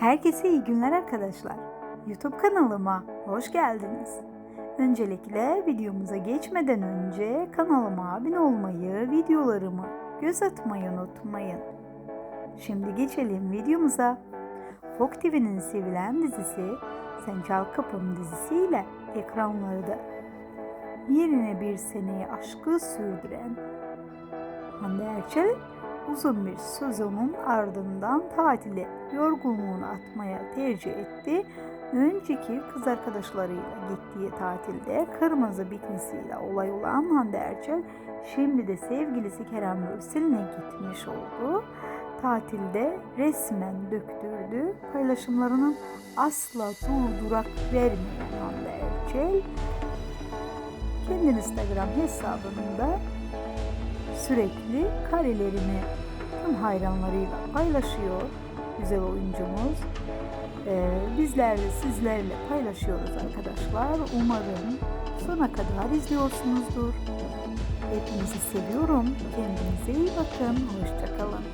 Herkese iyi günler arkadaşlar. YouTube kanalıma hoş geldiniz. Öncelikle videomuza geçmeden önce kanalıma abone olmayı, videolarımı göz atmayı unutmayın. Şimdi geçelim videomuza. Fok TV'nin sevilen dizisi Sen Çal Kapım dizisiyle ekranlarda yerine bir seneyi aşkı sürdüren Hande Erçel uzun bir sezonun ardından tatile yorgunluğunu atmaya tercih etti. Önceki kız arkadaşlarıyla gittiği tatilde kırmızı biknisiyle olay olan Hande Erçel şimdi de sevgilisi Kerem Bürsel'ine gitmiş oldu. Tatilde resmen döktürdü. Paylaşımlarının asla durdurak vermeyen Hande Erçel kendi Instagram hesabında sürekli karelerini tüm hayranlarıyla paylaşıyor güzel oyuncumuz. Ee, bizler de sizlerle paylaşıyoruz arkadaşlar. Umarım sona kadar izliyorsunuzdur. Hepinizi seviyorum. Kendinize iyi bakın. Hoşçakalın.